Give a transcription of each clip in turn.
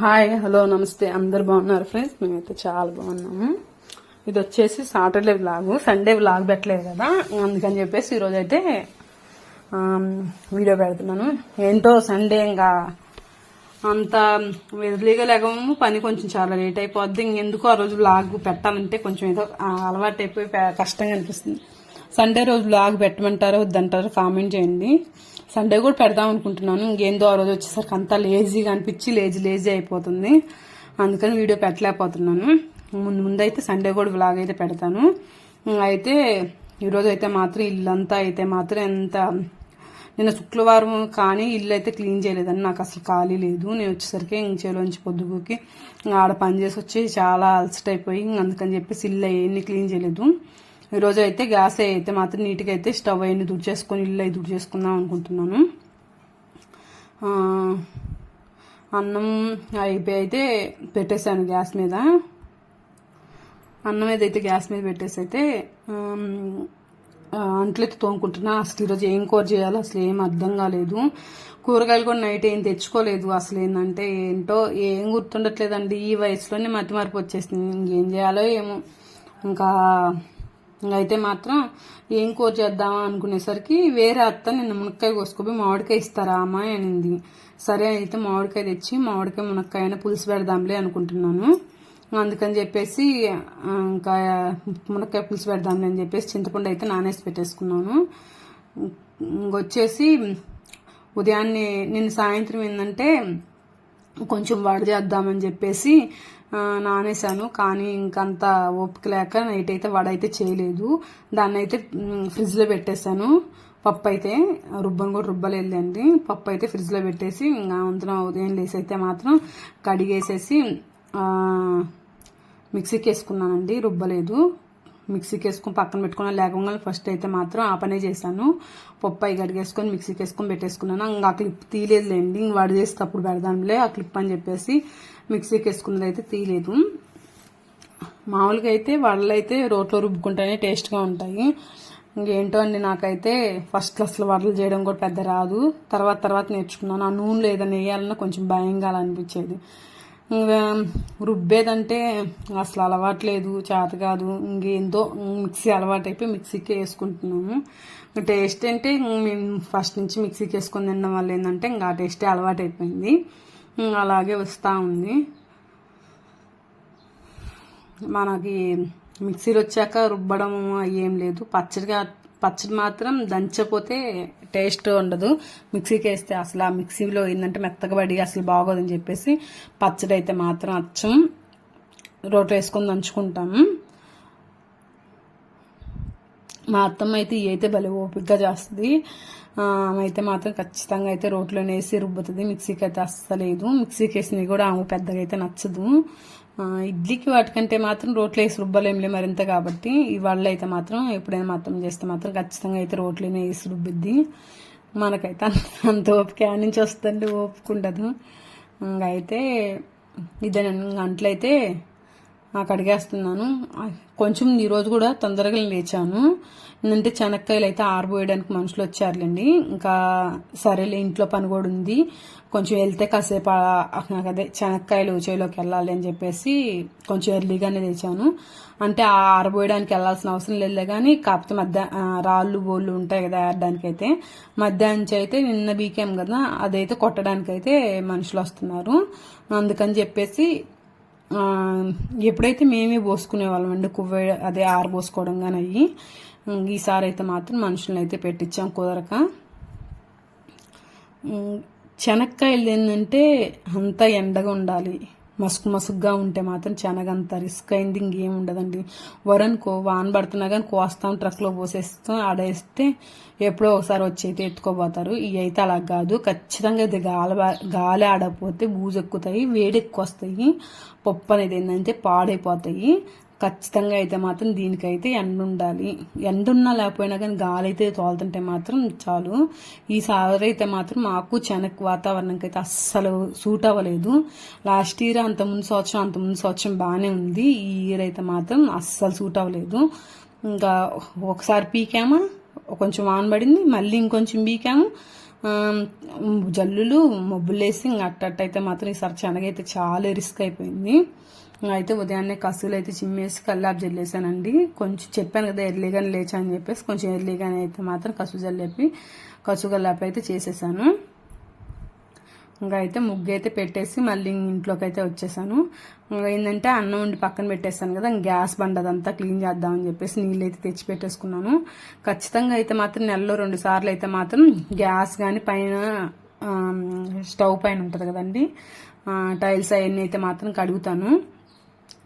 Hi hello నమస్తే. అందరు బాగున్నారు ఫ్రెండ్స్? మేమైతే చాలా బాగున్నాము. ఇది వచ్చేసి సాటర్డే వ్లాగ్. సండే వ్లాగ్ పెట్టలేదు కదా. అందుకని చెప్పేసి ఈరోజు అయితే వీడియో పెడుతున్నాను. ఏంటో సండే ఇంకా అంత వెదిలీగా లేకము పని కొంచెం చాలా లేట్ అయిపోద్ది. ఇంకెందుకు ఆ రోజు వ్లాగ్ పెట్టాలంటే కొంచెం ఏదో అలవాటు అయిపోయి కష్టంగా అనిపిస్తుంది. సండే రోజు వ్లాగ్ పెట్టమంటారో వద్దంటారో కామెంట్ చేయండి. సండే కూడా పెడదాం అనుకుంటున్నాను. ఇంకేందో ఆ రోజు వచ్చేసరికి అంతా లేజీగా అనిపించి లేజీ లేజీ అయిపోతుంది. అందుకని వీడియో పెట్టలేకపోతున్నాను. ముందు ముందు అయితే సండే కూడా వ్లాగ్ అయితే పెడతాను. అయితే ఈరోజు అయితే మాత్రం ఇల్లంతా అయితే మాత్రం ఎంత నిన్న శుక్రవారం కానీ ఇల్లు అయితే క్లీన్ చేయలేదని నాకు అసలు ఖాళీ లేదు. నేను వచ్చేసరికి ఇంక చేలోంచి పొద్దుగుకి ఆడ పని చేసి వచ్చి చాలా అలసట అయిపోయి అందుకని చెప్పేసి ఇల్లు అవన్నీ క్లీన్ చేయలేదు. ఈరోజు అయితే గ్యాస్ అయితే మాత్రం నీట్గా అయితే స్టవ్ అవన్నీ దుడిచేసుకొని ఇల్లు అవి దుడిచేసుకుందాం అనుకుంటున్నాను. అన్నం అయిపోయి అయితే పెట్టేశాను గ్యాస్ మీద. అన్నం ఏదైతే గ్యాస్ మీద పెట్టేసి అయితే అంట్లయితే తోముకుంటున్నా. అసలు ఈరోజు ఏం కూర చేయాలో అసలు ఏం అర్థం కాలేదు. కూరగాయలు కూడా నైట్ ఏం తెచ్చుకోలేదు అసలు ఏంటంటే ఏంటో ఏం గుర్తుండట్లేదండి. ఈ వయసులోనే మతి మార్పు వచ్చేసింది. ఇంకేం చేయాలో ఏమో. ఇంకా అయితే మాత్రం ఏం కూర చేద్దామా అనుకునేసరికి వేరే అత్త నిన్న మునక్కాయ కోసుకొని మామిడికాయ ఇస్తారా అమ్మాయి అనింది. సరే అయితే మామిడికాయ తెచ్చి మామిడికాయ మునక్కాయ అయినా పులుసు పెడదాంలే అనుకుంటున్నాను. అందుకని చెప్పేసి ఇంకా మునక్కాయ పులుసు పెడదాంలే అని చెప్పేసి చింతపండు అయితే నానేసి పెట్టేసుకున్నాను. ఇంకొచ్చేసి ఉదయాన్నే నిన్న సాయంత్రం ఏంటంటే కొంచెం వడ చేద్దామని చెప్పేసి నానేసాను కానీ ఇంకంత ఓపిక లేక నైట్ అయితే వడ అయితే చేయలేదు. దాన్ని అయితే ఫ్రిడ్జ్లో పెట్టేశాను. పప్పు అయితే రుబ్బను కూడా రుబ్బలేదండి పప్పు అయితే ఫ్రిడ్జ్లో పెట్టేసి ఇంకా అంతన ఉదయం లేసి అయితే మాత్రం కడిగేసేసి మిక్సీకి వేసుకున్నానండి. రుబ్బలేదు. మిక్సీకి వేసుకొని పక్కన పెట్టుకున్నా లేకుండా ఫస్ట్ అయితే మాత్రం ఆ పనే చేశాను. పప్పు కడిగేసుకొని మిక్సీకి వేసుకొని పెట్టేసుకున్నాను. ఇంకా ఆ క్లిప్ తీయలేదులేండి ఇంక వాడు చేసేటప్పుడు పెడదాంలే ఆ క్లిప్ అని చెప్పేసి మిక్సీకి వేసుకున్నది అయితే తీయలేదు. మామూలుగా అయితే వాళ్ళు అయితే రోట్లో రుబ్బుకుంటేనే టేస్ట్గా ఉంటాయి. ఇంకేంటో అండి నాకైతే ఫస్ట్ అసలు వడలు చేయడం కూడా పెద్ద రాదు. తర్వాత తర్వాత నేర్చుకున్నాను. ఆ నూనెలో ఏదైనా వేయాలన్నా కొంచెం భయంగా అలా అనిపించేది. రుబ్బేదంటే అసలు అలవాట్లేదు చేత కాదు. ఇంకేందో మిక్సీ అలవాటు అయిపోయి మిక్సీకి వేసుకుంటున్నాము. టేస్ట్ అంటే మేము ఫస్ట్ నుంచి మిక్సీకి వేసుకొని తినడం వల్ల ఏంటంటే ఇంకా ఆ టేస్టే అలవాటు అయిపోయింది అలాగే వస్తూ ఉంది. మనకి మిక్సీలు వచ్చాక రుబ్బడం ఏం లేదు. పచ్చడిగా పచ్చడి మాత్రం దంచపోతే టేస్ట్ ఉండదు. మిక్సీకి వేస్తే అసలు ఆ మిక్సీలో ఏంటంటే మెత్తగా పడి అసలు బాగోదని చెప్పేసి పచ్చడి అయితే మాత్రం అచ్చం. రోట్ వేసుకొని దంచుకుంటాము మా అత్తమ్మ అయితే ఇవి అయితే భలే ఓపికగా చేస్తుంది. ఆమె అయితే మాత్రం ఖచ్చితంగా అయితే రోట్లోనే వేసి రుబ్బుతుంది. మిక్సీకి అయితే అస్సలేదు. మిక్సీకి వేసినవి కూడా ఆమె పెద్దగా అయితే నచ్చదు. ఇడ్లీకి వాటికంటే మాత్రం రోట్లో వేసి రుబ్బలేంలే మరింత కాబట్టి. ఇవాళ అయితే మాత్రం ఎప్పుడైనా మాత్రం చేస్తే మాత్రం ఖచ్చితంగా అయితే రోట్లోనే వేసి రుబ్బిద్ది. మనకైతే అంత అంత ఓపిక నుంచి వస్తుందండి? ఓపిక ఉండదు. ఇంకా అయితే ఇదేనండి అంట్లయితే కడిగేస్తున్నాను కొంచెం ఈరోజు కూడా తొందరగా లేచాను. ఎందుకంటే చెనక్కాయలు అయితే ఆరబోయడానికి మనుషులు వచ్చారులేండి. ఇంకా సరేలే ఇంట్లో పని కూడా ఉంది. కొంచెం వెళ్తే కాసేపు నాకు అదే చెనక్కాయలు చేలోకి వెళ్ళాలి అని చెప్పేసి కొంచెం ఎర్లీగానే లేచాను. అంటే ఆ ఆరబోయడానికి వెళ్ళాల్సిన అవసరం లేదు కానీ కాకపోతే మధ్య రాళ్ళు బోళ్ళు ఉంటాయి కదా ఆడడానికి అయితే మధ్యాహ్నం నుంచి అయితే నిన్న బీకేం కదా అదైతే కొట్టడానికి అయితే మనుషులు వస్తున్నారు. అందుకని చెప్పేసి ఎప్పుడైతే మేమే పోసుకునే వాళ్ళం అండి కువ్వ అదే ఆరబోసుకోవడం కానీ అయ్యి ఈసారి అయితే మాత్రం మనుషులను అయితే పెట్టించాం కుదరక. శనక్కాయలు ఏంటంటే అంతా ఎండగా ఉండాలి. మసుకు మసుగ్గా ఉంటే మాత్రం చెనగంత రిస్క్ అయింది ఇంకేం ఉండదండి. వరనుకో వాన పడుతున్నా కానీ కోస్తాం ట్రక్లో పోసేస్తాం ఆడేస్తే ఎప్పుడో ఒకసారి వచ్చి అయితే ఎత్తుకోపోతారు ఇవి అయితే అలా కాదు. ఖచ్చితంగా ఇది గాలి గాలి ఆడకపోతే బూజెక్కుతాయి ఎక్కుతాయి వస్తాయి పప్పు అనేది ఏంటంటే పాడైపోతాయి. ఖచ్చితంగా అయితే మాత్రం దీనికైతే ఎండ ఉండాలి. ఎండ ఉన్నా లేకపోయినా కానీ గాలి అయితే తోలుతుంటే మాత్రం చాలు. ఈసారి అయితే మాత్రం మాకు చెనక్ వాతావరణంకి అయితే అస్సలు సూట్ అవ్వలేదు. లాస్ట్ ఇయర్ అంత ముందు సంవత్సరం అంత ముందు సంవత్సరం బాగానే ఉంది. ఈ ఇయర్ అయితే మాత్రం అస్సలు సూట్ అవ్వలేదు. ఇంకా ఒకసారి పీకామా? కొంచెం వాన పడింది. మళ్ళీ ఇంకొంచెం పీకాము. జల్లులు మబ్బులేసి ఇంక అట్టట్టయితే మాత్రం ఈసారి శనగైతే చాలా రిస్క్ అయిపోయింది. అయితే ఉదయాన్నే కసులు అయితే చిమ్మేసి కల్లాపు జల్లేసానండి కొంచెం చెప్పాను కదా ఎర్లీగానే లేచా చెప్పేసి కొంచెం ఎర్లీగానే అయితే మాత్రం కసు జల్లేపి కసు కల్లాపు అయితే చేసేసాను. ఇంకా అయితే ముగ్గు అయితే పెట్టేసి మళ్ళీ ఇంట్లోకి అయితే వచ్చేసాను. ఇంకా ఏంటంటే అన్నం ఉండి పక్కన పెట్టేస్తాను కదా గ్యాస్ బండ అదంతా క్లీన్ చేద్దామని చెప్పేసి నీళ్ళు అయితే తెచ్చి పెట్టేసుకున్నాను. ఖచ్చితంగా అయితే మాత్రం నెలలో రెండు సార్లు అయితే మాత్రం గ్యాస్ కానీ పైన స్టవ్ పైన ఉంటుంది కదండి టైల్స్ అవన్నీ అయితే మాత్రం కడుగుతాను.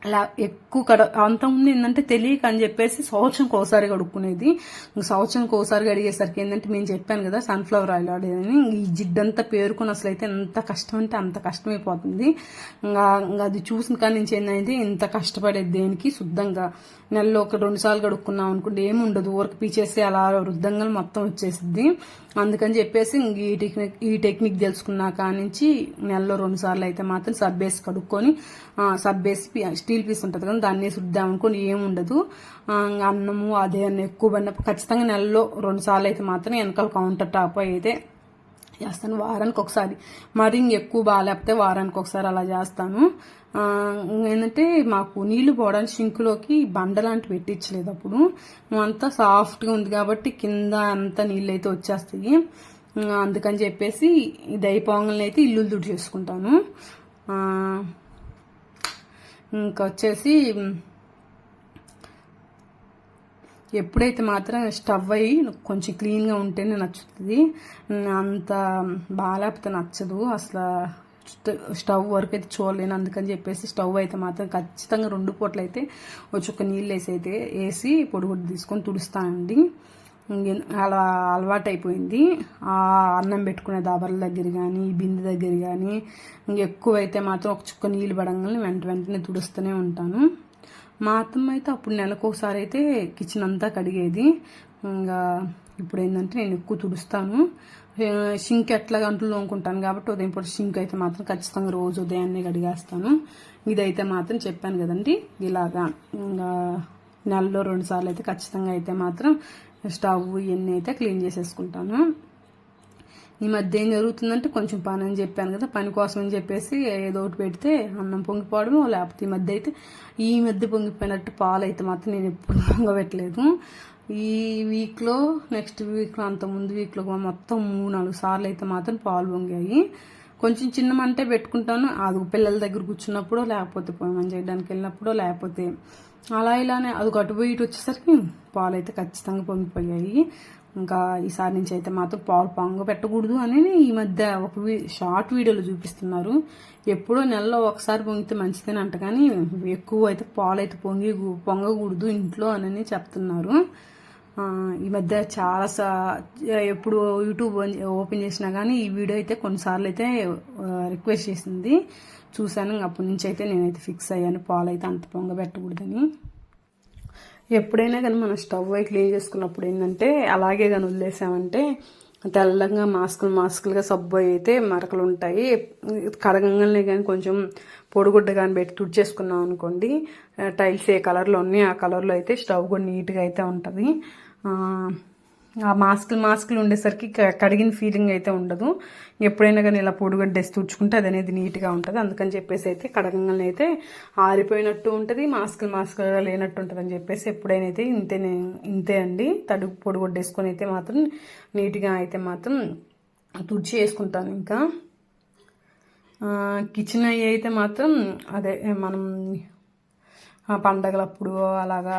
అలా ఎక్కువ కడ అంతకుముందు ఏంటంటే తెలియక అని చెప్పేసి సంవత్సరంకి ఒకసారి కడుక్కునేది ఇంక సంవత్సరంకి ఒకసారి కడిగేసరికి ఏంటంటే నేను చెప్పాను కదా సన్ఫ్లవర్ ఆయిల్ వాడేదని ఈ జిడ్డంతా పేరుకుని అసలు అయితే ఎంత కష్టం అంటే అంత కష్టమైపోతుంది. ఇంకా ఇంకా అది చూసిన కానీ నుంచి ఏంటంటే ఇంత కష్టపడేది దేనికి? శుద్ధంగా. నెలలో ఒక రెండు సార్లు కడుక్కున్నాం అనుకుంటే ఏమి ఉండదు ఊరికి పీచేసి అలా వృద్ధంగా మొత్తం వచ్చేసిద్ది. అందుకని చెప్పేసి ఈ టెక్నిక్ ఈ టెక్నిక్ తెలుసుకున్నా కానించి నెలలో రెండు సార్లు అయితే మాత్రం సబ్ వేసి కడుక్కొని సబ్ వేసి స్టీల్ పీస్ ఉంటుంది కదా దాన్ని వేసి రుద్దాం ఏమి ఉండదు. అన్నము అదే అన్న ఎక్కువ పడినప్పుడు ఖచ్చితంగా నెలలో రెండు సార్లు అయితే మాత్రం వెనకాల కౌంటర్ టాప్ అయితే చేస్తాను వారానికి ఒకసారి మరి ఇంక ఎక్కువ బాగాలేకపోతే వారానికి ఒకసారి అలా చేస్తాను. ఏంటంటే మాకు నీళ్ళు పోవడానికి షింకులోకి బండ లాంటివి పెట్టించలేదు అప్పుడు. అంతా సాఫ్ట్గా ఉంది కాబట్టి కింద అంతా నీళ్ళు అయితే వచ్చేస్తాయి అందుకని చెప్పేసి ఇది అయిపోగానే అయితే ఇల్లు దుడి చేసుకుంటాను. ఇంకా వచ్చేసి ఎప్పుడైతే మాత్రం స్టవ్ అయ్యి కొంచెం క్లీన్గా ఉంటేనే నచ్చుతుంది. అంత బాగాలేకపోతే నచ్చదు. అసలు స్టవ్ వరకు అయితే చూడలేను. అందుకని చెప్పేసి స్టవ్ అయితే మాత్రం ఖచ్చితంగా రెండు పూటలు అయితే వచ్చి ఒక నీళ్ళు వేసి అయితే వేసి పొడిగుడ్డు తీసుకొని తుడుస్తానండి అలా అలవాటు అయిపోయింది. ఆ అన్నం పెట్టుకునే దాబర్ల దగ్గర కానీ బిందె దగ్గర కానీ ఇంకెక్కువ మాత్రం ఒక చుక్క నీళ్ళు పడంగానే వెంట వెంటనే తుడుస్తూనే ఉంటాను. మా అత్తమ్మ అయితే అప్పుడు నెలకు ఒకసారి అయితే కిచెన్ అంతా కడిగేది. ఇంకా ఇప్పుడు ఏంటంటే నేను ఎక్కువ తుడుస్తాను. షింక్ ఎట్లా గంటలు తోముకుంటాను కాబట్టి ఉదయం పూట షింక్ అయితే మాత్రం ఖచ్చితంగా రోజు ఉదయాన్నే కడిగేస్తాను. ఇదైతే మాత్రం చెప్పాను కదండి ఇలాగా. ఇంకా నెలలో రెండు సార్లు అయితే ఖచ్చితంగా అయితే మాత్రం స్టవ్ ఇవన్నీ అయితే క్లీన్ చేసేసుకుంటాను. ఈ మధ్య ఏం జరుగుతుందంటే కొంచెం పని అని చెప్పాను కదా పని కోసం అని చెప్పేసి ఏదో ఒకటి పెడితే అన్నం పొంగిపోవడము లేకపోతే ఈ మధ్య అయితే ఈ మధ్య పొంగిపోయినట్టు పాలు అయితే మాత్రం నేను ఎప్పుడు పొంగబెట్టలేదు. ఈ వీక్లో నెక్స్ట్ వీక్లో అంత ముందు వీక్లో మొత్తం మూడు నాలుగు సార్లు అయితే మాత్రం పాలు పొంగాయి. కొంచెం చిన్న మంటే పెట్టుకుంటాను. అది పిల్లల దగ్గర కూర్చున్నప్పుడు లేకపోతే పని చేయడానికి వెళ్ళినప్పుడు లేకపోతే అలా ఇలానే అది అటు పోయి ఇటు వచ్చేసరికి పాలు అయితే ఖచ్చితంగా పొంగిపోయాయి. ఇంకా ఈసారి నుంచి అయితే మాత్రం పాలు పొంగ పెట్టకూడదు అని ఈ మధ్య ఒక వీ- షార్ట్ వీడియోలో చూపిస్తున్నారు. ఎప్పుడో నెలలో ఒకసారి పొంగితే మంచిదని అంట కానీ ఎక్కువ అయితే పాలు అయితే పొంగి పొంగకూడదు ఇంట్లో అని చెప్తున్నారు. ఈ మధ్య చాలా సా ఎప్పుడు యూట్యూబ్ ఓపెన్ చేసినా కానీ ఈ వీడియో అయితే కొన్నిసార్లు అయితే రిక్వెస్ట్ చేసింది. చూశాను అప్పటి నుంచి అయితే నేనైతే ఫిక్స్ అయ్యాను పాలు అయితే అంత పొంగబెట్టకూడదని. ఎప్పుడైనా కానీ మనం స్టవ్ అయి క్లీన్ చేసుకున్నప్పుడు ఏంటంటే అలాగే కానీ వదిలేసామంటే తెల్లంగా మాస్కులు మాస్కులుగా సబ్బు అయితే మరకలు ఉంటాయి. కడగంగానే కానీ కొంచెం పొడిగుడ్డ కానీ పెట్టి తుడిచేసుకున్నాం అనుకోండి టైల్స్ ఏ కలర్లో ఉన్నాయి ఆ కలర్లో అయితే స్టవ్ కూడా నీట్గా అయితే ఉంటుంది. ఆ, మాస్కులు మాస్కులు ఉండేసరికి క- కడిగిన ఫీలింగ్ అయితే ఉండదు. ఎప్పుడైనా కానీ ఇలా పొడిగడ్డేసి తుడుచుకుంటే అది అనేది నీట్గా ఉంటుంది. అందుకని చెప్పేసి అయితే కడగంగానే అయితే ఆరిపోయినట్టు ఉంటుంది మాస్కులు మాస్కులుగా లేనట్టు ఉంటుంది అని చెప్పేసి ఎప్పుడైనా అయితే ఇంతే ఇంతే అండి. తడి పొడిగొడ్డేసుకొని అయితే మాత్రం నీట్గా అయితే మాత్రం తుడిచి వేసుకుంటాను ఇంకా. కిచెన్ అయ్యి అయితే మాత్రం అదే మనం పండగలప్పుడు అలాగా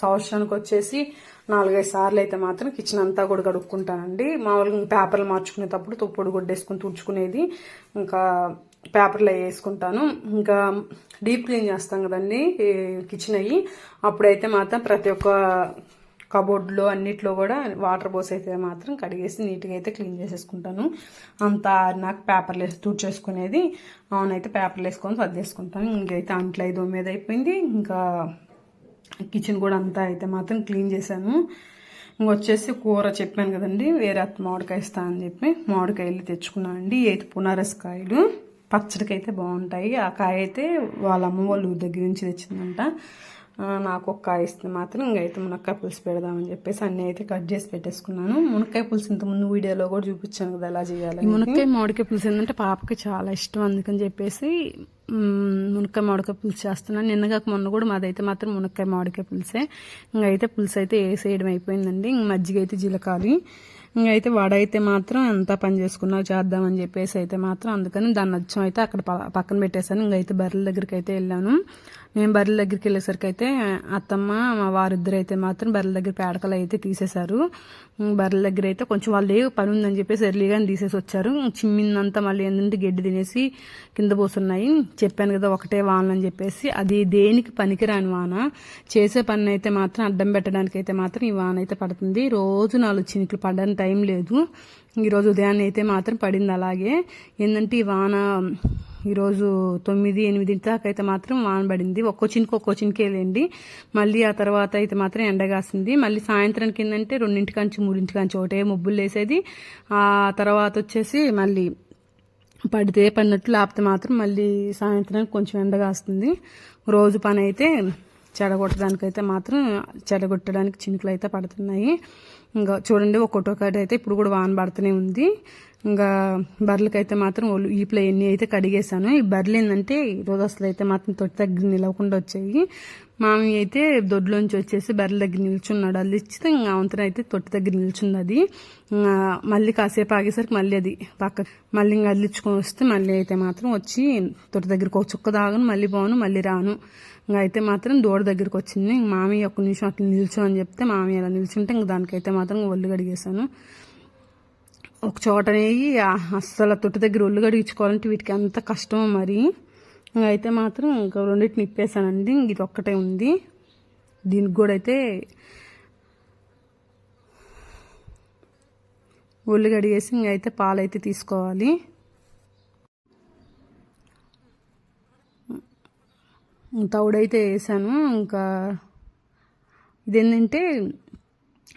సంవత్సరానికి వచ్చేసి నాలుగైదు సార్లు అయితే మాత్రం కిచెన్ అంతా కూడా కడుక్కుంటానండి. మామూలుగా పేపర్లు మార్చుకునేటప్పుడు తుప్పుడు గుడ్డేసుకుని తుడుచుకునేది ఇంకా పేపర్లో వేసుకుంటాను. ఇంకా డీప్ క్లీన్ చేస్తాం కదండి కిచెన్ అయ్యి అప్పుడైతే మాత్రం ప్రతి ఒక్క కబోర్డ్లో అన్నిట్లో కూడా వాటర్ పోసి అయితే మాత్రం కడిగేసి నీట్గా అయితే క్లీన్ చేసేసుకుంటాను. అంతా నాకు పేపర్లు వేసి తుడిచేసుకునేది. అవునైతే పేపర్లు వేసుకొని సర్దేసుకుంటాను. ఇంకైతే అంట్లో ఐదు మీద అయిపోయింది. ఇంకా కిచెన్ కూడా అంతా అయితే మాత్రం క్లీన్ చేశాను. ఇంకొచ్చేసి కూర చెప్పాను కదండి వేరే అత్త మామిడికాయ ఇస్తా అని చెప్పి మామిడికాయలు తెచ్చుకున్నాను అండి. అయితే పునారస్ కాయలు పచ్చడికి అయితే బాగుంటాయి. ఆ కాయ అయితే వాళ్ళ అమ్మ వాళ్ళు దగ్గర నుంచి తెచ్చిందంట. నాకు ఒక కాయ ఇస్తే మాత్రం ఇంకైతే మునక్కాయ పులుసు పెడదామని చెప్పేసి అన్నీ అయితే కట్ చేసి పెట్టేసుకున్నాను. మునక్కాయ పులుసు ఇంతకుముందు వీడియోలో కూడా చూపించాను కదా ఎలా చేయాలి మునక్కాయ మామిడికాయ పులుసు ఏంటంటే పాపకి చాలా ఇష్టం అందుకని చెప్పేసి మునక్కాయ మామిడికాయ పులుసు చేస్తున్నాను. నిన్నగాక మొన్న కూడా మాదైతే మాత్రం మునక్కాయ మామిడికాయ పులుసే. ఇంకైతే పులుసు అయితే వేసేయడం అయిపోయిందండి. ఇంక మజ్జిగ అయితే జీలకాలి. ఇంకైతే వాడైతే మాత్రం ఎంత పని చేసుకున్నా చేద్దామని చెప్పేసి అయితే మాత్రం అందుకని దాన్ని నచ్చం అయితే అక్కడ ప- పక్కన పెట్టేశాను. ఇంకైతే బర్రెల దగ్గరికి అయితే వెళ్ళాను. నేను బర్రెల దగ్గరికి వెళ్ళేసరికి అయితే అత్తమ్మ మా వారిద్దరు అయితే మాత్రం బర్రెల దగ్గర పేడకలు అయితే తీసేశారు. బర్రెల దగ్గర అయితే కొంచెం వాళ్ళు ఏ పని ఉందని చెప్పేసి ఎర్లీగానే తీసేసి వచ్చారు. చిమ్మిందంతా మళ్ళీ ఏంటంటే గడ్డి తినేసి కింద పోస్తున్నాయి చెప్పాను కదా ఒకటే వాన అని చెప్పేసి. అది దేనికి పనికిరాని వాన. చేసే పని అయితే మాత్రం అడ్డం పెట్టడానికి అయితే మాత్రం ఈ వాన అయితే పడుతుంది. రోజు నాలుగు చినుకులు పడడానికి టైం లేదు. ఈరోజు ఉదయాన్నే అయితే మాత్రం పడింది అలాగే. ఏంటంటే ఈ వాన ఈరోజు తొమ్మిది ఎనిమిది దాకా అయితే మాత్రం వాన పడింది. ఒక్కో చినుకు ఒక్కో చినుకే లేండి. మళ్ళీ ఆ తర్వాత అయితే మాత్రం ఎండగాసింది మళ్ళీ సాయంత్రానికి ఏంటంటే రెండింటి కంచి మూడింటి కంచి ఒకటే ముబ్బులు వేసేది ఆ తర్వాత వచ్చేసి మళ్ళీ పడితే పడినట్టు లేకపోతే మాత్రం మళ్ళీ సాయంత్రానికి కొంచెం ఎండగాస్తుంది రోజు పని అయితే చెడగొట్టడానికైతే అయితే మాత్రం చెడగొట్టడానికి చినుకులు అయితే పడుతున్నాయి. ఇంకా చూడండి ఒక్కొక్కటి అయితే ఇప్పుడు కూడా వాన పడుతూనే ఉంది. ఇంకా బర్రెలకైతే మాత్రం ఒళ్ళు ఈపులో ఎన్ని అయితే కడిగేశాను ఈ బర్రెలు ఏంటంటే ఈరోజు అసలు అయితే మాత్రం తొట్టి దగ్గర నిలవకుండా వచ్చాయి. మామి అయితే దొడ్లోంచి వచ్చేసి బర్రెల దగ్గర నిల్చున్నాడు. అది ఇచ్చితే ఇంకా అవంతరం అయితే తొట్టి దగ్గర నిల్చుంది అది. మళ్ళీ కాసేపు ఆగేసరికి మళ్ళీ అది పక్క మళ్ళీ ఇంకా అల్లించుకొని వస్తే మళ్ళీ అయితే మాత్రం వచ్చి తొట్టి దగ్గరికి ఒక చుక్క దాగను మళ్ళీ పోను మళ్ళీ రాను. ఇంకా అయితే మాత్రం దూడ దగ్గరికి వచ్చింది. ఇంక మామయ్య ఒక్క నిమిషం అట్లా నిల్చో అని చెప్తే మామయ్య అలా నిల్చుంటే ఇంక దానికైతే మాత్రం ఒళ్ళు కడిగేశాను. ఒక చోటనేయి అస్సలు తొట్టి దగ్గర ఒళ్ళు కడిగించుకోవాలంటే వీటికి అంత కష్టం మరి. అయితే మాత్రం ఇంకా రెండింటిని ఇప్పేసానండి ఇది ఒక్కటే ఉంది. దీనికి కూడా అయితే ఒళ్ళు కడిగేసి ఇంక అయితే పాలైతే తీసుకోవాలి. తౌడైతే వేసాను. ఇంకా ఇదేంటంటే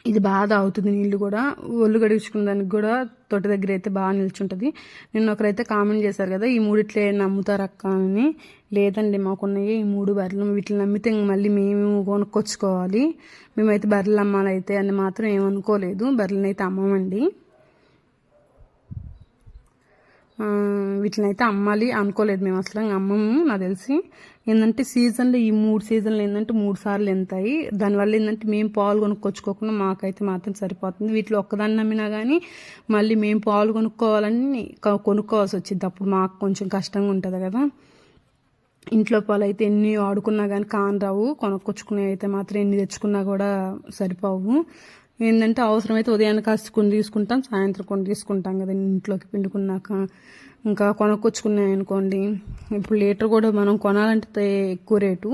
ఇది బాగా తాగుతుంది నీళ్ళు కూడా. ఒళ్ళు గడిచుకున్న దానికి కూడా తోట దగ్గర అయితే బాగా నిల్చుంటుంది. నిన్న ఒకరైతే కామెంట్ చేశారు కదా ఈ మూడిట్లే నమ్ముతారు అక్క అని. లేదండి మాకున్నాయి ఈ మూడు బర్రెలు. వీటిని నమ్మితే ఇంక మళ్ళీ మేము కొనుక్కొచ్చుకోవాలి. మేమైతే బర్రెలు అమ్మాలైతే అని మాత్రం ఏమనుకోలేదు. బర్రెలను అయితే అమ్మమండి. వీటినైతే వీటిని అయితే అమ్మాలి అనుకోలేదు. మేము అసలు అమ్మము నాకు తెలిసి. ఏంటంటే సీజన్లో ఈ మూడు సీజన్లు ఏంటంటే మూడు సార్లు ఎంతాయి. దానివల్ల ఏంటంటే మేము పాలు కొనుక్కొచ్చుకోకుండా మాకైతే మాత్రం సరిపోతుంది. వీటిలో ఒక్కదాన్ని నమ్మినా కానీ మళ్ళీ మేము పాలు కొనుక్కోవాలని కొనుక్కోవాల్సి వచ్చింది. అప్పుడు మాకు కొంచెం కష్టంగా ఉంటుంది కదా. ఇంట్లో పాలు అయితే ఎన్ని ఆడుకున్నా కానీ కాని రావు. కొనుక్కొచ్చుకునే అయితే మాత్రం ఎన్ని తెచ్చుకున్నా కూడా సరిపోవు. ఏంటంటే అవసరమైతే ఉదయాన్నే కాస్త కొన్ని తీసుకుంటాం సాయంత్రం కొన్ని తీసుకుంటాం కదా ఇంట్లోకి పిండుకున్నాక. ఇంకా కొనుక్కొచ్చుకున్నాయి అనుకోండి ఇప్పుడు లీటర్ కూడా మనం కొనాలంటే ఎక్కువ రేటు.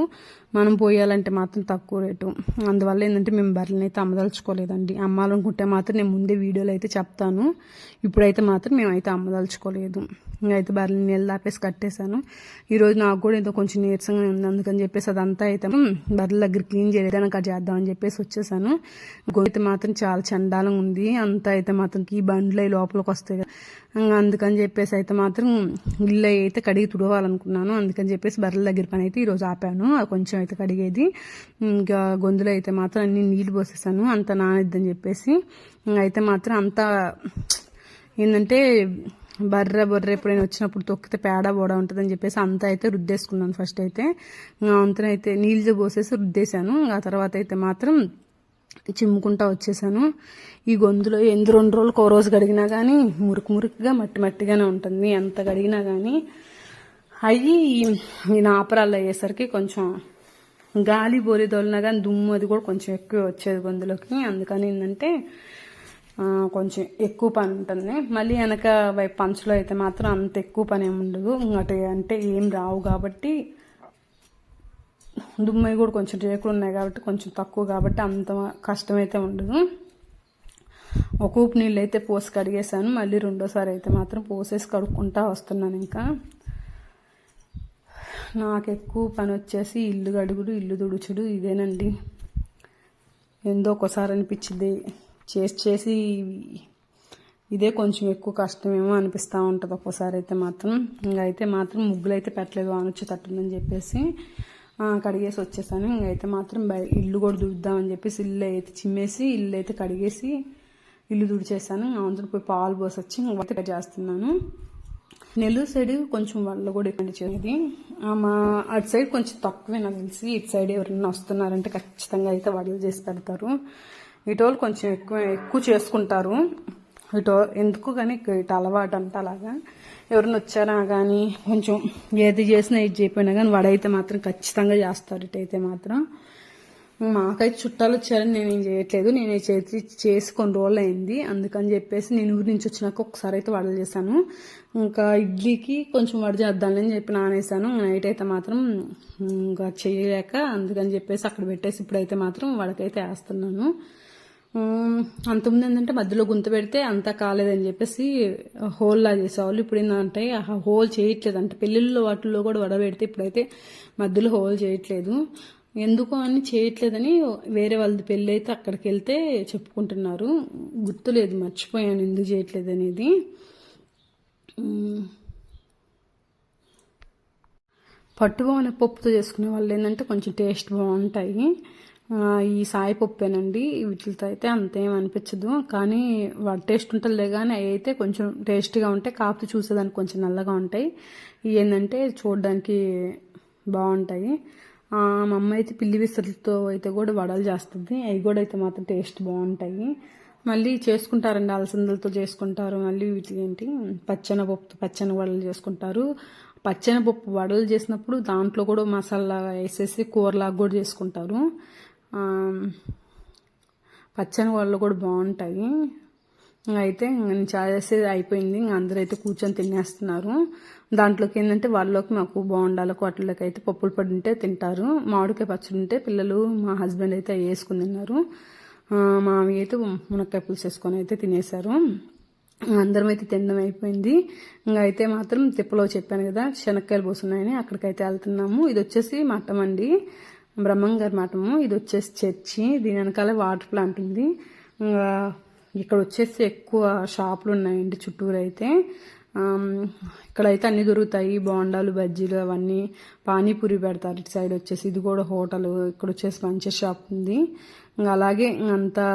మనం పోయాలంటే మాత్రం తక్కువ రేటు. అందువల్ల ఏంటంటే మేము బర్రెలను అయితే అమ్మదలుచుకోలేదండి. అమ్మాలనుకుంటే మాత్రం నేను ముందే వీడియోలో అయితే చెప్తాను. ఇప్పుడైతే మాత్రం మేమైతే అమ్మదలుచుకోలేదు. అయితే బర్రెలు నీళ్ళు దాపేసి కట్టేశాను. ఈరోజు నాకు కూడా ఏదో కొంచెం నీరసంగా ఉంది. అందుకని చెప్పేసి అదంతా అయితే బర్రెల దగ్గర క్లీన్ చేయలేదని అక్కడ చేద్దామని చెప్పేసి వచ్చేసాను. గొయ్యి మాత్రం చాలా చండాలంగా ఉంది. అంతా అయితే మాత్రం ఈ బండ్లు లోపలికి వస్తాయి కదా. ఇంకా అందుకని చెప్పేసి అయితే మాత్రం ఇల్లు అయితే కడిగి తుడవాలనుకున్నాను. అందుకని చెప్పేసి బర్రెల దగ్గర పని అయితే ఈరోజు ఆపాను. అది కొంచెం అయితే కడిగేది. ఇంకా గొంతులో అయితే మాత్రం అన్ని నీళ్ళు పోసేసాను. అంత నానిద్దని చెప్పేసి అయితే మాత్రం అంతా ఏంటంటే బర్రె బొర్రె ఎప్పుడైనా వచ్చినప్పుడు తొక్కితే పేడ బోడ ఉంటుందని చెప్పేసి అంతా అయితే రుద్దేసుకున్నాను ఫస్ట్ అయితే. అంతనైతే అయితే నీళ్ళు పోసేసి రుద్దేశాను. ఆ తర్వాత అయితే మాత్రం చిమ్ముకుంటా వచ్చేసాను. ఈ గొంతులో ఎందు రెండు రోజులకు ఓ రోజు కడిగినా కానీ మురికి మురికిగా మట్టి మట్టిగానే ఉంటుంది. ఎంత కడిగినా కానీ అవి ఈ నాపరాలు అయ్యేసరికి కొంచెం గాలి బోలి తోలినా కానీ దుమ్ము అది కూడా కొంచెం ఎక్కువ వచ్చేది గొంతులోకి. అందుకని ఏంటంటే కొంచెం ఎక్కువ పని ఉంటుంది మళ్ళీ వెనక వైపు పంచులో అయితే మాత్రం అంత ఎక్కువ పని ఏమి ఉండదు. అటు అంటే ఏం రావు కాబట్టి దుమ్మవి కూడా కొంచెం రేకులు ఉన్నాయి కాబట్టి కొంచెం తక్కువ కాబట్టి అంత కష్టమైతే ఉండదు. ఒక ఊపు నీళ్ళు అయితే పోసి కడిగేసాను మళ్ళీ రెండోసారి అయితే మాత్రం పోసేసి కడుక్కుంటా వస్తున్నాను ఇంకా. నాకు ఎక్కువ పని వచ్చేసి ఇల్లు గడుగుడు ఇల్లు తుడుచుడు ఇదేనండి. ఎందో ఒకసారి అనిపించింది చేసి చేసి ఇదే కొంచెం ఎక్కువ కష్టమేమో అనిపిస్తూ ఉంటుంది ఒక్కోసారి అయితే మాత్రం. ఇంకైతే అయితే మాత్రం ముగ్గులు అయితే పెట్టలేదు వానొచ్చి తట్టుందని చెప్పేసి కడిగేసి వచ్చేసాను. ఇంకైతే మాత్రం బయ ఇల్లు కూడా దుడుద్దామని చెప్పేసి ఇల్లు అయితే చిమ్మేసి ఇల్లు అయితే కడిగేసి ఇల్లు తుడిచేసాను. అందరూ పోయి పాలు పోసి వచ్చి చేస్తున్నాను. నెల్లూరు సైడ్ కొంచెం వాళ్ళు కూడా ఇబ్బంది చేసేది. మా అటు సైడ్ కొంచెం తక్కువే నాకు తెలిసి ఇటు సైడ్ ఎవరైనా వస్తున్నారంటే ఖచ్చితంగా అయితే వడలు చేసి పెడతారు. ఇటు కొంచెం ఎక్కువ ఎక్కువ చేసుకుంటారు. ఇటు ఎందుకు కానీ ఇటు అలవాటు అంట అలాగా. ఎవరైనా వచ్చారా కానీ కొంచెం ఏది చేసినా ఇది చేయకపోయినా కానీ వడైతే మాత్రం ఖచ్చితంగా చేస్తారు. ఇటైతే మాత్రం మాకైతే చుట్టాలు వచ్చారని నేను ఏం చేయట్లేదు. నేను చేతి చేసి కొన్ని రోజులు అయింది అందుకని చెప్పేసి నేను ఊరి నుంచి వచ్చినాక ఒకసారి అయితే వడలు చేశాను. ఇంకా ఇడ్లీకి కొంచెం వడ చేద్దామని చెప్పి నానేసాను నైట్ అయితే మాత్రం ఇంకా చేయలేక అందుకని చెప్పేసి అక్కడ పెట్టేసి ఇప్పుడైతే మాత్రం వడకైతే వేస్తున్నాను. అంతకుముందు ఏంటంటే మధ్యలో గుంత పెడితే అంతా కాలేదని చెప్పేసి హోల్లా చేసేవాళ్ళు. ఇప్పుడు ఏంటంటే ఆ హోల్ చేయట్లేదు. అంటే పెళ్ళిళ్ళు వాటిల్లో కూడా వడబెడితే ఇప్పుడైతే మధ్యలో హోల్ చేయట్లేదు. ఎందుకు అని చేయట్లేదని వేరే వాళ్ళది పెళ్ళి అయితే అక్కడికి వెళ్తే చెప్పుకుంటున్నారు. గుర్తులేదు మర్చిపోయాను ఎందుకు చేయట్లేదు అనేది ఉమ్. పప్పుతో చేసుకునే వాళ్ళు ఏంటంటే కొంచెం టేస్ట్ బాగుంటాయి. ఈ సాయి పప్పేనండి వీటితో అయితే అంతేం అనిపించదు. కానీ వాటి టేస్ట్ ఉంటుందిలే కానీ అవి అయితే కొంచెం టేస్ట్గా ఉంటాయి. కాకపోతే చూసేదానికి కొంచెం నల్లగా ఉంటాయి. ఇవి ఏంటంటే చూడడానికి బాగుంటాయి. మా అమ్మ అయితే పిల్లి విసురులతో అయితే కూడా వడలు చేస్తుంది. అవి కూడా అయితే మాత్రం టేస్ట్ బాగుంటాయి. మళ్ళీ చేసుకుంటారండి అలసందలతో చేసుకుంటారు. మళ్ళీ వీటి ఏంటి? పచ్చనపప్పు పచ్చని వడలు చేసుకుంటారు. పచ్చనపప్పు వడలు చేసినప్పుడు దాంట్లో కూడా మసాలా వేసేసి కూరలాగా కూడా చేసుకుంటారు. పచ్చని వడలు కూడా బాగుంటాయి. అయితే నేను నేను చేసేది అయిపోయింది. ఇంకా అందరూ అయితే కూర్చొని తినేస్తున్నారు. దాంట్లోకి ఏంటంటే వాళ్ళలోకి మాకు బాగుండాలకు వాటిలోకి అయితే పప్పులు పడి ఉంటే తింటారు. మామిడికాయ పచ్చడి ఉంటే పిల్లలు మా హస్బెండ్ అయితే వేసుకుని తిన్నారు. ఆ, మావి అయితే మునక్కాయ పులుసు వేసుకొని అయితే తినేశారు. అందరం అయితే తినడం అయిపోయింది. ఇంకా అయితే మాత్రం తిప్పలో చెప్పాను కదా శనక్కాయలు పోసున్నాయని అక్కడికైతే వెళ్తున్నాము. ఇది వచ్చేసి మఠం అండి. బ్రహ్మంగారి మఠము. ఇది వచ్చేసి చర్చి. దీని వెనకాల వాటర్ ప్లాంట్ ఉంది. ఇంకా ఇక్కడ వచ్చేసి ఎక్కువ షాపులు ఉన్నాయండి చుట్టూరు అయితే ఇక్కడైతే అన్నీ దొరుకుతాయి. బోండాలు బజ్జీలు అవన్నీ పానీపూరి పెడతారు. ఇటు సైడ్ వచ్చేసి ఇది కూడా హోటల్. ఇక్కడ వచ్చేసి మంచి షాప్ ఉంది. ఇంకా అలాగే అంతా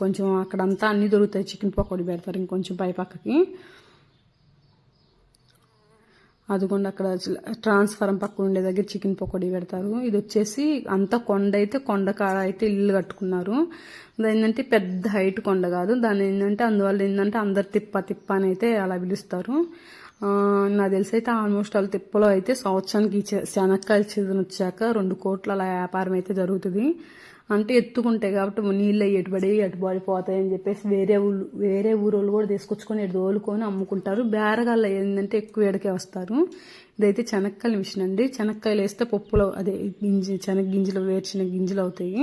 కొంచెం అక్కడంతా అన్ని దొరుకుతాయి. చికెన్ పకోడీ పెడతారు ఇంకొంచెం పై పక్కకి అదిగోండి అక్కడ ట్రాన్స్ఫారం పక్కన ఉండే దగ్గర చికెన్ పకోడీ పెడతారు. ఇది వచ్చేసి అంత కొండ అయితే కొండ కాడ అయితే ఇల్లు కట్టుకున్నారు. దాని ఏంటంటే పెద్ద హైట్ కొండ కాదు. దాని ఏంటంటే అందువల్ల ఏంటంటే అందరు తిప్ప తిప్ప అని అయితే అలా పిలుస్తారు. నాకు తెలిసి అయితే ఆల్మోస్ట్ వాళ్ళ తిప్పలో అయితే సంవత్సరానికి ఈ సీజన్ వచ్చాక రెండు కోట్ల అలా వ్యాపారం అయితే జరుగుతుంది. అంటే ఎత్తుకుంటాయి కాబట్టి నీళ్ళు ఎటు ఎటుబడి ఎటు పడిపోతాయి అని చెప్పేసి వేరే ఊళ్ళు వేరే ఊరోళ్ళు కూడా తీసుకొచ్చుకొని ఎటు తోలుకొని అమ్ముకుంటారు. బేరగాళ్ళు ఏంటంటే ఎక్కువ ఎడకే వస్తారు. ఇదైతే చెనక్కాయల మిషన్ అండి. చెనక్కాయలు వేస్తే పప్పులో అదే గింజ చెనగ్గింజలు వేర్చిన గింజలు అవుతాయి.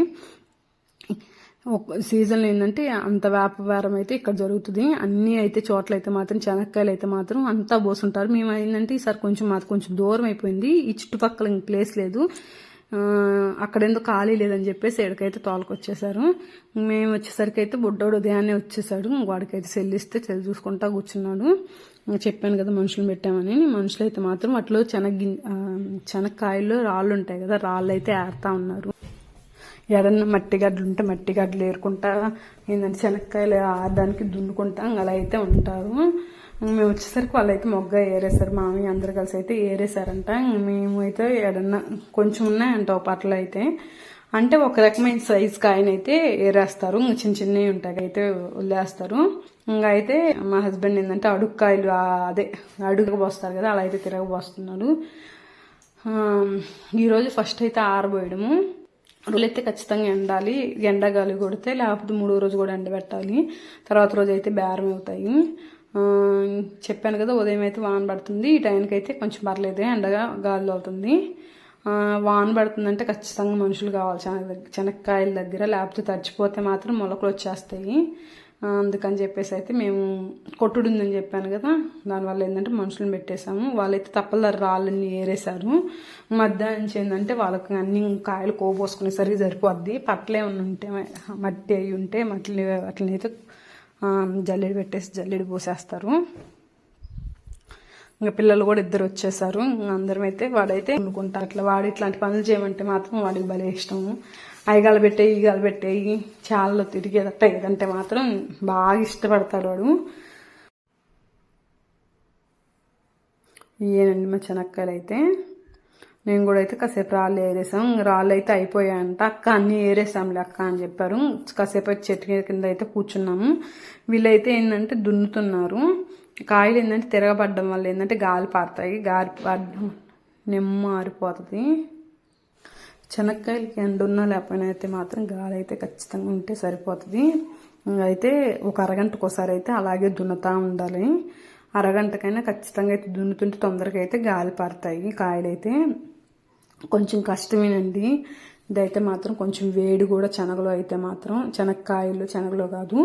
ఒక సీజన్లో ఏంటంటే అంత వ్యాపారం అయితే ఇక్కడ జరుగుతుంది. అన్నీ అయితే చోట్ల అయితే మాత్రం చెనక్కాయలు అయితే మాత్రం అంతా పోసుంటారు. మేము ఏంటంటే ఈసారి కొంచెం మాకు కొంచెం దూరం అయిపోయింది. ఈ చుట్టుపక్కల ప్లేస్ లేదు. ఆ, అక్కడ ఎందుకు ఖాళీ లేదని చెప్పేసి ఎక్కడికైతే తోలుకొచ్చేసారు మేము వచ్చేసరికి అయితే బుడ్డోడు ఉదయాన్నే వచ్చేసాడు వాడికైతే చెల్లిస్తే చెల్లి చూసుకుంటా కూర్చున్నాడు. చెప్పాను కదా మనుషులు పెట్టామని. మనుషులు అయితే మాత్రం వాటిలో శనగ చెనక్కాయల్లో రాళ్ళు ఉంటాయి కదా రాళ్ళు అయితే ఏరుతా ఉన్నారు. ఎడన్న మట్టి గడ్డలు ఉంటే మట్టి గడ్డలు ఏరుకుంటా ఏంటంటే శనక్కాయలు ఆడడానికి దున్నుకుంటా అలా అయితే ఉంటారు. మేము వచ్చేసరికి వాళ్ళు అయితే మొగ్గ ఏరేశారు మామయ్య అందరు కలిసి అయితే ఏరేశారంట. మేము అయితే ఎడన్నా కొంచెం ఉన్నాయంట ఒక పట్ల అయితే. అంటే ఒక రకమైన సైజ్ కాయనైతే ఏరేస్తారు. చిన్న చిన్నవి ఉంటాయి అయితే వదిలేస్తారు. ఇంకా అయితే మా హస్బెండ్ ఏంటంటే అడుక్కాయలు అదే అడుగు పోస్తారు కదా అలా అయితే తిరగబోస్తున్నారు. ఈరోజు ఫస్ట్ అయితే ఆరబోయడము. రోజులైతే ఖచ్చితంగా ఎండాలి ఎండగాలి కొడితే లేకపోతే మూడో రోజు కూడా ఎండబెట్టాలి. తర్వాత రోజు అయితే బేరం అవుతాయి. చెప్పాను కదా ఉదయం అయితే వాన పడుతుంది ఈ టైంకి అయితే కొంచెం పర్లేదు ఎండగా గాలి అవుతుంది. ఆ, వాన పడుతుందంటే ఖచ్చితంగా మనుషులు కావాలి శనగ దగ్గర దగ్గర లేకపోతే తడిచిపోతే మాత్రం మొలకలు వచ్చేస్తాయి. అందుకని చెప్పేసి అయితే మేము కొట్టుడు ఉందని చెప్పాను కదా దానివల్ల ఏంటంటే మనుషులను పెట్టేశాము. వాళ్ళైతే తప్పల రాళ్ళని ఏరేశారు. మధ్యాహ్నం నుంచి ఏంటంటే వాళ్ళకి అన్ని కాయలు కోపోసుకునేసరికి సరిపోద్ది. పట్లే ఉంటే మట్టి అయి ఉంటే మట్టి అట్లనైతే అయితే జల్లెడు పెట్టేసి జల్లెడు పోసేస్తారు. ఇంకా పిల్లలు కూడా ఇద్దరు వచ్చేసారు. ఇంకా అందరం అయితే వాడైతే వండుకుంటారు. అట్లా వాడు ఇట్లాంటి పనులు చేయమంటే మాత్రం వాడికి భలే ఇష్టము ఐగాలు పెట్టేయి ఈగాలు పెట్టేయి చాలా తిరిగేదట్ట ఏదంటే మాత్రం బాగా ఇష్టపడతాడు వాడు. ఇవేనండి మా చెనక్కాయలు అయితే మేము కూడా అయితే కాసేపు రాళ్ళు ఏరేసాం. రాళ్ళు అయితే అయిపోయాయంట. అక్క అన్నీ ఏరేసాంలే అక్క అని చెప్పారు. కాసేపు చెట్టు కింద అయితే కూర్చున్నాము. వీళ్ళైతే ఏంటంటే దున్నుతున్నారు. కాయలు ఏంటంటే తిరగబడ్డం వల్ల ఏంటంటే గాలి పారుతాయి. గాలి పడడం నిమ్మ ఆరిపోతుంది. శనక్కాయలకి ఎండున్నా లేకపోయినా అయితే మాత్రం గాలి అయితే ఖచ్చితంగా ఉంటే సరిపోతుంది. అయితే ఒక అరగంటకు ఒకసారి అయితే అలాగే దున్నుతూ ఉండాలి. అరగంటకైనా ఖచ్చితంగా అయితే దున్నుతుంటే తొందరగా అయితే గాలి పారుతాయి కాయలైతే. కొంచెం కష్టమేనండి. ఇదైతే మాత్రం కొంచెం వేడి కూడా శనగలో అయితే మాత్రం శనక్కాయలు శనగలో కాదు.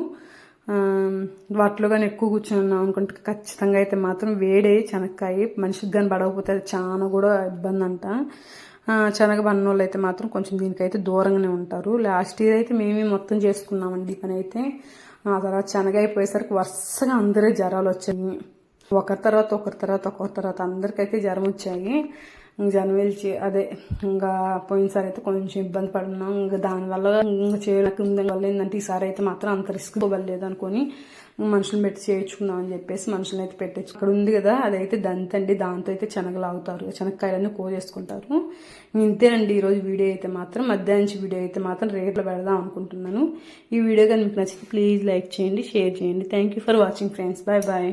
వాటిలో కానీ ఎక్కువ కూర్చున్నాం అనుకుంటే ఖచ్చితంగా అయితే మాత్రం వేడే శనక్కాయ. మనిషికి కానీ పడకపోతే అది చాలా కూడా ఇబ్బంది అంట శనగ బన్నోళ్ళు అయితే మాత్రం కొంచెం దీనికైతే దూరంగానే ఉంటారు. లాస్ట్ ఇయర్ అయితే మేమే మొత్తం చేసుకున్నామండి పని అయితే. ఆ తర్వాత శనగ అయిపోయేసరికి వరుసగా అందరే జ్వరాలు వచ్చాయి. ఒకరి తర్వాత ఒకరి తర్వాత ఒకరి తర్వాత అందరికైతే జ్వరం వచ్చాయి. జ్వరం అదే ఇంకా పోయినసారి అయితే కొంచెం ఇబ్బంది పడున్నాం ఇంకా దానివల్ల ఇంకా చేయడానికి వల్ల ఏంటంటే ఈసారి అయితే మాత్రం అంత రిస్క్ ఇవ్వలేదు అనుకొని మనుషులు పెట్టి చేయించుకుందాం అని చెప్పేసి మనుషులను అయితే పెట్టచ్చు. ఇక్కడ ఉంది కదా అదైతే దంతండి దాంతో అయితే శనగలు ఆగుతారు శనక్కాయలన్నీ కోసేసుకుంటారు. ఇంతేనండి ఈరోజు వీడియో అయితే మాత్రం మధ్యాహ్నం వీడియో అయితే మాత్రం రేట్లు పెడదాం అనుకుంటున్నాను. ఈ వీడియో కానీ మీకు నచ్చితే ప్లీజ్ లైక్ చేయండి షేర్ చేయండి. Thank you for watching friends bye bye